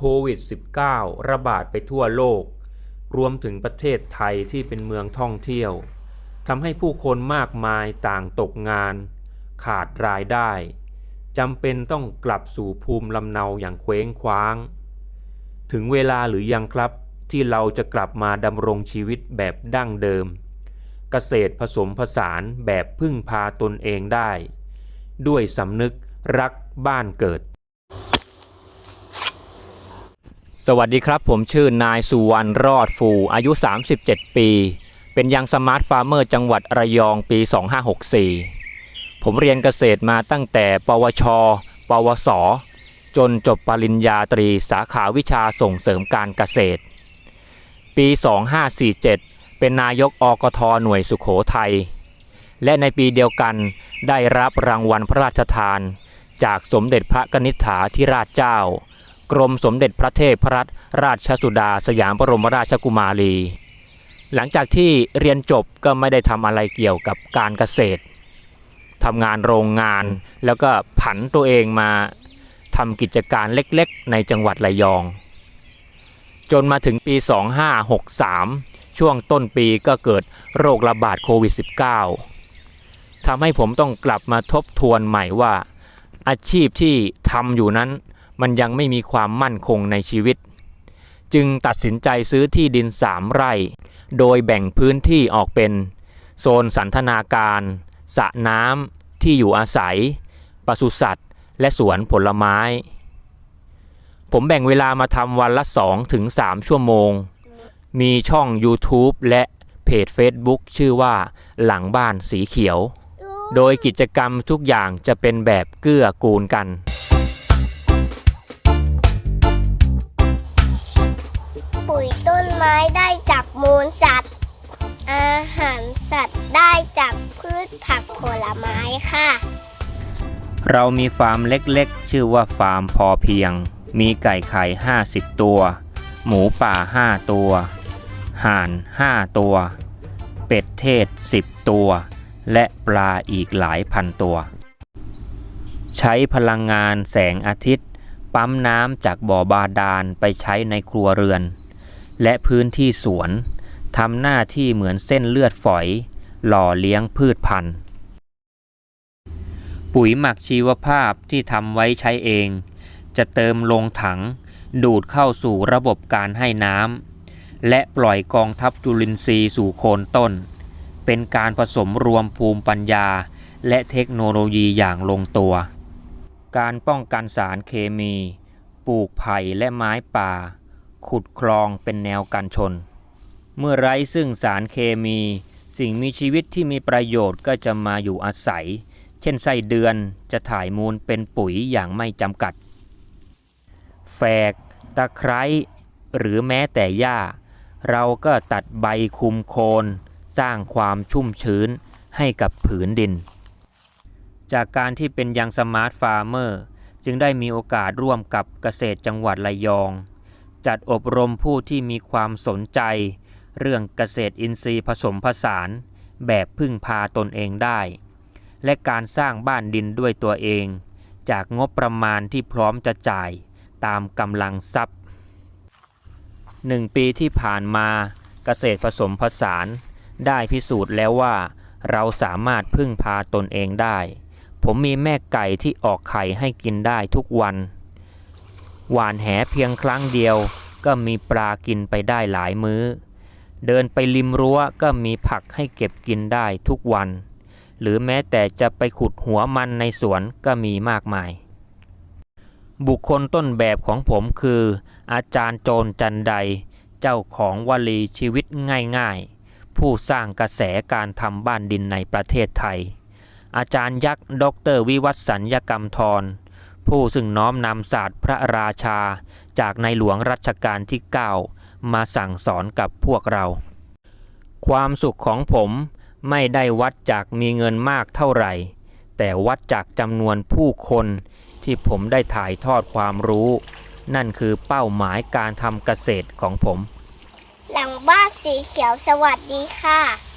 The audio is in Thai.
โควิด -19 ระบาดไปทั่วโลก รวมถึงประเทศไทยที่เป็นเมืองท่องเที่ยวทำให้ผู้คนมากมายต่างตกงาน ขาดรายได้จำเป็นต้องกลับสู่ภูมิลำเนาอย่างเคว้งคว้าง ถึงเวลาหรือยังครับที่เราจะกลับมาดำรงชีวิตแบบดั้งเดิม เกษตรผสมผสานแบบพึ่งพาตนเองได้ ด้วยสำนึกรักบ้านเกิด สวัสดีครับ ผมชื่อนายสุวรรณรอดฟู อายุ 37 ปี เป็นยังสมาร์ทฟาร์มเมอร์จังหวัดระยองปี 2564 ผมเรียนเกษตรมาตั้งแต่ ปวช ปวส จนจบปริญญาตรีสาขาวิชาส่งเสริมการเกษตร ปี 2547 เป็นนายกอกทหน่วยสุขโขทัย และในปีเดียวกันได้รับรางวัลพระราชทาน จากสมเด็จพระกนิษฐาธิราชเจ้า กรมสมเด็จพระเทพรัตนราชสุดาสยามบรมราชกุมารี หลังจากที่เรียนจบก็ไม่ได้ทำอะไรเกี่ยวกับการเกษตรทำงานโรงงานแล้วก็ผันตัวเองมาทำกิจการเล็กๆ ในจังหวัดระยอง จนมาถึงปี 2563 ช่วงต้นปีก็เกิดโรคระบาดโควิด -19 ทำให้ผมต้องกลับมาทบทวนใหม่ว่า อาชีพที่ทำอยู่นั้น มันยังไม่มีความมั่นคงในชีวิต จึงตัดสินใจซื้อที่ดิน3ไร่ โดยแบ่งพื้นที่ออกเป็น โซนสันทนาการสระน้ำที่อยู่อาศัยปศุสัตว์ และสวนผลไม้ ผมแบ่งเวลามาทำวันละ 2-3ถึง3ชั่วโมง มีช่อง YouTube และเพจ Facebook ชื่อว่าหลังบ้านสีเขียว โดยกิจกรรมทุกอย่างจะเป็นแบบเกื้อกูลกัน ไม้ได้จากมูลสัตว์ อาหารสัตว์ได้จากพืชผักผลไม้ค่ะ เรามีฟาร์มเล็กๆ ชื่อว่าฟาร์มพอเพียง มีไก่ไข่ 50 ตัว หมูป่า 5 ตัว ห่าน 5 ตัว เป็ดเทศ 10 ตัว และปลาอีกหลายพันตัว ใช้พลังงานแสงอาทิตย์ ปั๊มน้ำจากบ่อบาดาลไปใช้ในครัวเรือน และพื้นที่สวนทำหน้าที่เหมือนเส้นเลือดฝอย หล่อเลี้ยงพืชพันธุ์ ปุ๋ยหมักชีวภาพที่ทำไว้ใช้เอง จะเติมลงถัง ดูดเข้าสู่ระบบการให้น้ำและปล่อยกองทัพจุลินทรีย์สู่โคนต้น เป็นการผสมรวมภูมิปัญญา และเทคโนโลยีอย่างลงตัว การป้องกันสารเคมี ปลูกไผ่และไม้ป่า ขุดคลองเป็นแนวกันชน เมื่อไร้ซึ่งสารเคมี สิ่งมีชีวิตที่มีประโยชน์ก็จะมาอยู่อาศัย เช่นไส้เดือนจะถ่ายมูลเป็นปุ๋ยอย่างไม่จำกัด แฝก ตะไคร้หรือแม้แต่หญ้า เราก็ตัดใบคุมโคน สร้างความชุ่มชื้นให้กับผืนดิน จากการที่เป็นยังสมาร์ทฟาร์เมอร์ จึงได้มีโอกาสร่วมกับเกษตรจังหวัดระยอง จัดอบรมผู้ที่มีความสนใจ เรื่องเกษตรอินทรีย์ผสมผสาน แบบพึ่งพาตนเองได้ และการสร้างบ้านดินด้วยตัวเอง จากงบประมาณที่พร้อมจะจ่ายตามกำลังทรัพย์หนึ่งปีที่ผ่านมาเกษตรผสมผสาน ได้พิสูจน์แล้วว่า เราสามารถพึ่งพาตนเองได้ ผมมีแม่ไก่ที่ออกไข่ให้กินได้ทุกวัน หวานแหเพียงครั้งเดียว ก็มีปลากินไปได้หลายมื้อ เดินไปริมรั้วก็มีผักให้เก็บกินได้ทุกวัน หรือแม้แต่จะไปขุดหัวมันในสวนก็มีมากมาย บุคคลต้นแบบของผมคือ อาจารย์โจรจันได เจ้าของวลีชีวิตง่ายๆ ผู้สร้างกระแสการทำบ้านดินในประเทศไทย อาจารย์ยักษ์ ดร วิวัฒน์สัญญกรรมทร ผู้ซึ่งน้อมนำศาสตร์พระราชา จากในหลวงรัชกาลที่ 9 มาสั่งสอนกับพวกเรา ความสุขของผมไม่ได้วัดจากมีเงินมากเท่าไหร่ แต่วัดจากจำนวนผู้คนที่ผมได้ถ่ายทอดความรู้ นั่นคือเป้าหมายการทำเกษตรของผม หลังบ้านสีเขียวสวัสดีค่ะ